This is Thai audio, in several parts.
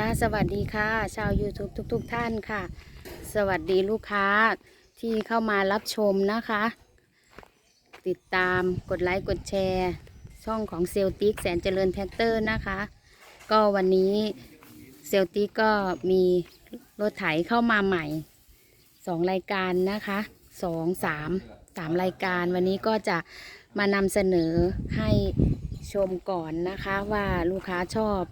ค่ะสวัสดีค่ะ ชาว YouTube ทุกๆท่านค่ะ สวัสดีลูกค้าที่เข้ามารับชมนะคะ ติดตามกดไลค์กดแชร์ ช่องของเซลติกแสนเจริญแท็กเตอร์นะคะ ก็วันนี้เซลติกก็มีรถไถเข้ามาใหม่สองรายการนะคะสองสามสามรายการ วันนี้ก็จะมานำเสนอให้ชมก่อนนะคะว่าลูกค้าชอบ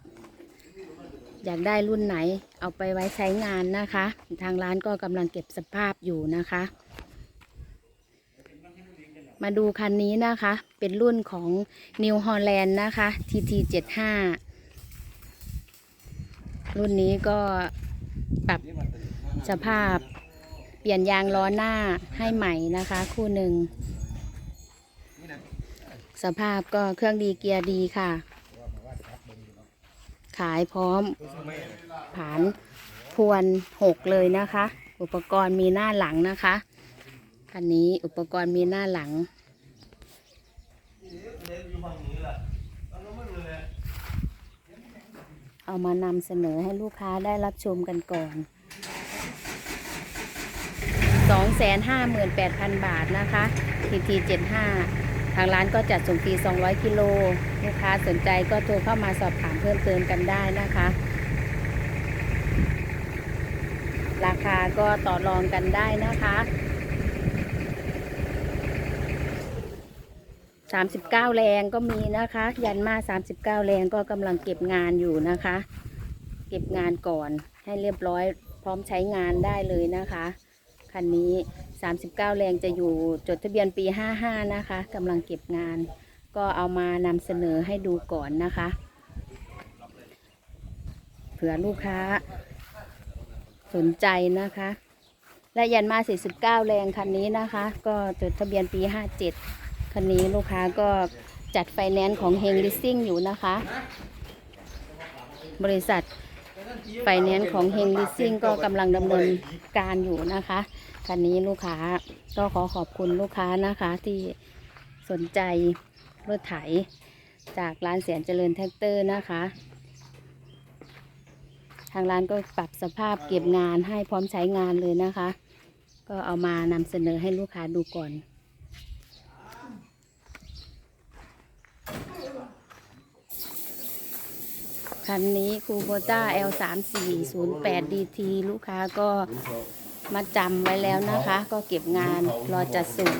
อยากได้รุ่นไหนเอาไปไว้ใช้งานนะคะ ทางร้านก็กำลังเก็บสภาพอยู่นะคะ มาดูคันนี้นะคะ เป็นรุ่นของ New Holland นะคะ TT75 รุ่นนี้ก็ปรับสภาพเปลี่ยนยางล้อหน้าให้ใหม่นะคะ คู่หนึ่ง สภาพก็เครื่องดีเกียร์ดีค่ะ ขายพร้อม ผานพวนหกเลยนะคะ อุปกรณ์มีหน้าหลังนะคะคันนี้อุปกรณ์มีหน้าหลัง เอามานำเสนอให้ลูกค้าได้รับชมกันก่อน 258,000 บาทนะคะ TT 75 ทางร้านก็จัดส่งฟรี 200 กิโลลูกค้าสนใจก็โทรเข้ามาสอบถามเพิ่มเติมกันได้นะคะ ราคาก็ต่อรองกันได้นะคะ 39 แรงก็มีนะคะ ยันมา 39 แรงก็กำลังเก็บงานอยู่นะคะ เก็บงานก่อนให้เรียบร้อยพร้อมใช้งานได้เลยนะคะ คันนี้ 39 แรงจะอยู่จดทะเบียนปี 55 นะคะกำลังเก็บงาน ก็เอามานำเสนอให้ดูก่อนนะคะ เผื่อลูกค้า สนใจนะคะและยันมา 49 แรงคันนี้นะคะ ก็จดทะเบียนปี 57 คันนี้ลูกค้าก็จัดไฟแนนซ์ของเฮงลิสซิ่งอยู่นะคะ บริษัทไฟแนนซ์ของเฮงลิสซิ่งก็กำลังดำเนินการอยู่นะคะ คันนี้ลูกค้าก็ขอขอบคุณลูกค้านะคะที่สนใจรถไถจากร้านเสียนเจริญแท็กเตอร์นะคะ ทางร้านก็ปรับสภาพเก็บงานให้พร้อมใช้งานเลยนะคะ ก็เอามานำเสนอให้ลูกค้าดูก่อนคันนี้คูโบต้า L 3 4 0 8 DT ลูกค้าก็ มาจำไว้แล้วนะคะ ก็เก็บงานรอจัดส่ง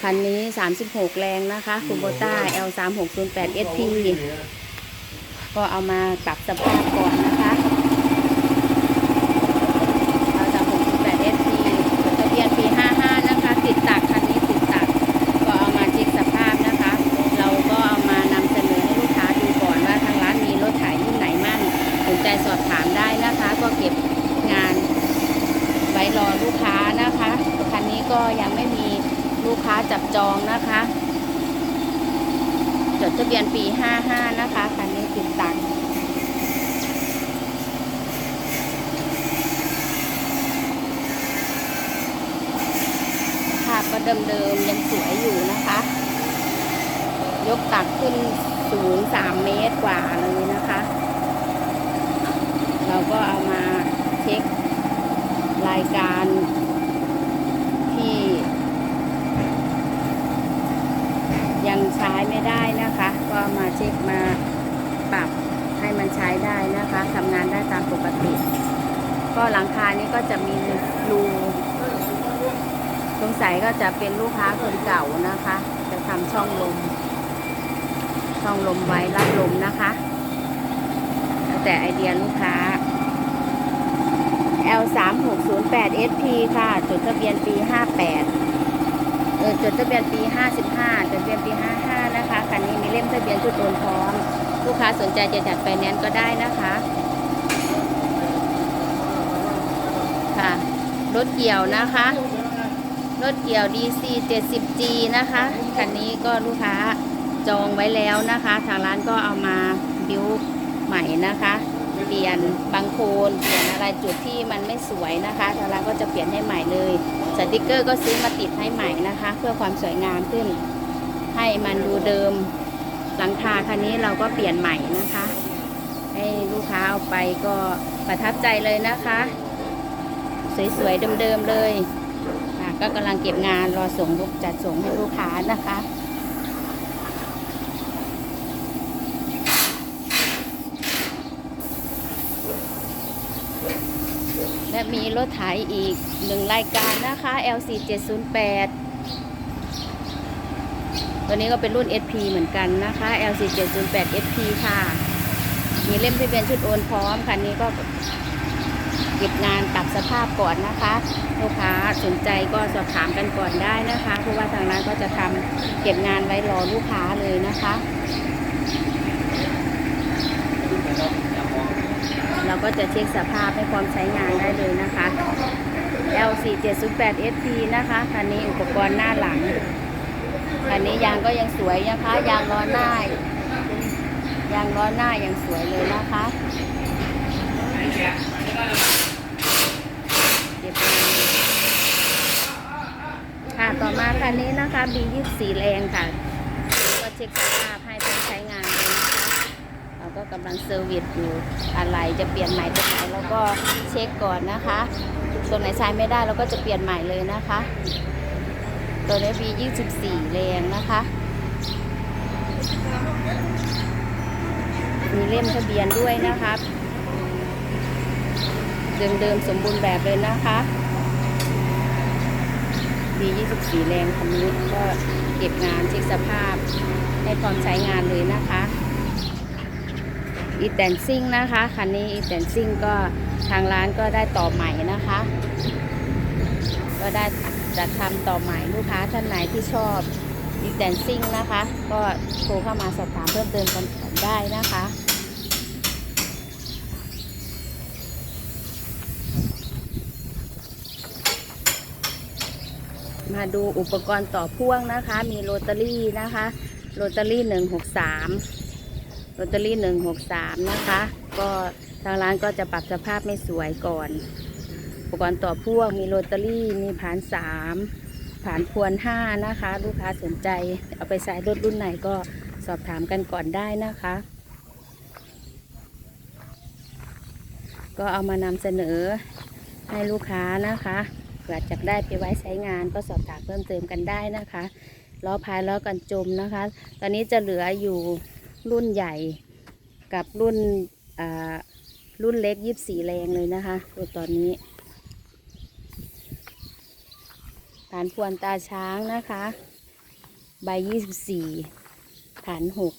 คันนี้ 36 แรงนะคะคูโบต้า L 3 6 0 8 SP ก็เอามาปรับสภาพก่อนนะคะ L 3 6 0 8 SP ทะเบียนปี 55 นะคะ ติดตักคันนี้ติดตัก ก็เอามาเช็คสภาพนะคะ เราก็เอามานำเสนอให้ลูกค้าดูก่อนว่าทางร้านมีรถไถรุ่นไหนมั่งสนใจสอบถามได้นะคะ ก็เก็บงานไว้รอลูกค้านะคะ คันนี้ก็ยังไม่มีลูกค้าจับจองนะคะ จดทะเบียนปี 55 นะคะคันนี้ติดตังภาพก็เดิมๆยังสวยอยู่นะคะ ยกตักขึ้นสูง 3 เมตรกว่านะคะเราก็เอามาเช็ครายการที่ ยังใช้ไม่ได้นะคะ ก็เอามาเช็คมาปรับให้มันใช้ ได้นะคะทำงานได้ตามปกติ ก็หลังคานี้ก็จะมีรูสงสัยก็จะเป็นลูกค้าคนเก่านะคะ จะทำช่องลม ช่องลมไว้รับลมนะคะ แล้วแต่ไอเดียลูกค้า L 3 6 0 8 SP ค่ะ จดทะเบียนปี 58 เออจดทะเบียนปี 55 จดทะเบียนปี 55 นะคะ คันนี้มีเล่มทะเบียนชุดโอนพร้อม ลูกค้าสนใจจะจัดไฟแนนซ์ก็ได้นะคะค่ะรถเกี่ยวนะคะ รถเกี่ยว DC 70G นะคะคันนี้ก็ลูกค้าจองไว้แล้วนะคะ ทางร้านก็เอามาบิวใหม่นะคะ เปลี่ยนบางโคนเปลี่ยนอะไรจุดที่มันไม่สวยนะคะทางร้านก็จะเปลี่ยนให้ใหม่เลย สติกเกอร์ก็ซื้อมาติดให้ใหม่นะคะ เพื่อความสวยงามขึ้น ให้มันดูเดิม หลังคาคันนี้เราก็เปลี่ยนใหม่นะคะ ให้ลูกค้าเอาไปก็ประทับใจเลยนะคะ สวยๆเดิมๆเลยก็กำลังเก็บงานรอส่งลูกจัดส่งให้ลูกค้านะคะและมีรถไถอีกหนึ่งรายการนะคะ LC 708 ตัวนี้ก็เป็นรุ่น SP เหมือนกันนะคะ LC 708 SP ค่ะ มีเล่มที่เป็นชุดโอนพร้อมคันนี้ก็เก็บงานปรับสภาพก่อนนะคะลูกค้าสนใจก็สอบถามกันก่อนได้นะคะเพราะว่าทางร้านก็จะทำเก็บงานไว้รอลูกค้าเลยนะคะ เราก็จะเช็คสภาพให้พร้อมใช้งานได้เลยนะคะ L4 708 SP นะคะคันนี้อุปกรณ์หน้าหลังางก็ยังสวยนะคะ ยางล้อหน้ายางล้อหน้ายังสวยเลยนะคะเก็บงานค่ะต่อมาคันนี้นะคะ B24 แรงค่ะ ก็เช็คสภาพให้พร้อมใช้งานเลยนะคะเราก็กำลังเซอร์วิสอยู่อะไรจะเปลี่ยนใหม่ตรงไหนแล้วก็เช็คก่อนนะคะตรงไหนใช้ไม่ได้เราก็จะเปลี่ยนใหม่เลยนะคะ ตัวนี้ V24 แรงนะคะ มีเล่มทะเบียนด้วยนะครับเดิมๆสมบูรณ์แบบเลยนะคะ V24 แรงคันนี้ก็เก็บงานเช็คสภาพให้พร้อมใช้งานเลยนะคะอีแตนซิ่งนะคะคันนี้อีแตนซิ่งก็ทางร้านก็ได้ต่อใหม่นะคะ ก็ได้ จัดทำต่อใหม่ลูกค้าท่านไหนที่ชอบอีแตนซิ่งนะคะ ก็โทรเข้ามาสอบถามเพิ่มเติมกันได้นะคะมาดูอุปกรณ์ต่อพ่วงนะคะ มีโรตารี่นะคะ โรตารี่หนึ่งหกสามลอตเตอรี่หนึ่งหกสามนะคะ ก็ทางร้านก็จะปรับสภาพไม่สวยก่อน ปกรณ์ต่อพ่วงมีโรตารี่มีผานสามผานพวนห้านะคะ ลูกค้าสนใจเอาไปใส่รถรุ่นไหนก็สอบถามกันก่อนได้นะคะ ก็เอามานำเสนอให้ลูกค้านะคะเผื่อจะได้ไปไว้ใช้งานก็สอบถามเพิ่มเติมกันได้นะคะล้อพายล้อกันจมนะคะ ตอนนี้จะเหลืออยู่รุ่นใหญ่กับรุ่นอ่ารุ่นเล็กยีิบสี่แรงเลยนะคะตัวตอนนี้ ฐานพวนตาช้างนะคะ ใบยี่สิบสี่ฐานหก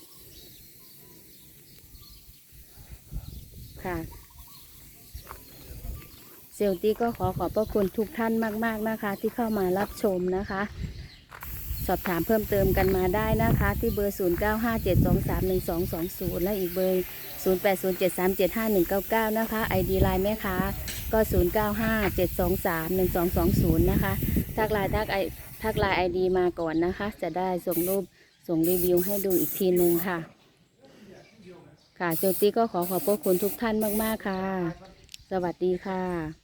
ค่ะ เซลตี้ก็ขอขอบพระคุณทุกท่านมาก ๆ นะคะ ที่เข้ามารับชมนะคะสอบถามเพิ่มเติมกันมาได้นะคะ ที่เบอร์ 0957231220 และอีกเบอร์ 0807375199 นะคะ ID ไลน์แม่ค้า ก็ 0957231220 นะคะ ทักไลน์ทักไอทักไลน์ไอดีมาก่อนนะคะ จะได้ส่งรูปส่งรีวิวให้ดูอีกทีหนึ่งค่ะ ค่ะโจตี้ก็ขอขอบพระคุณทุกท่านมาก ๆ ค่ะ สวัสดีค่ะ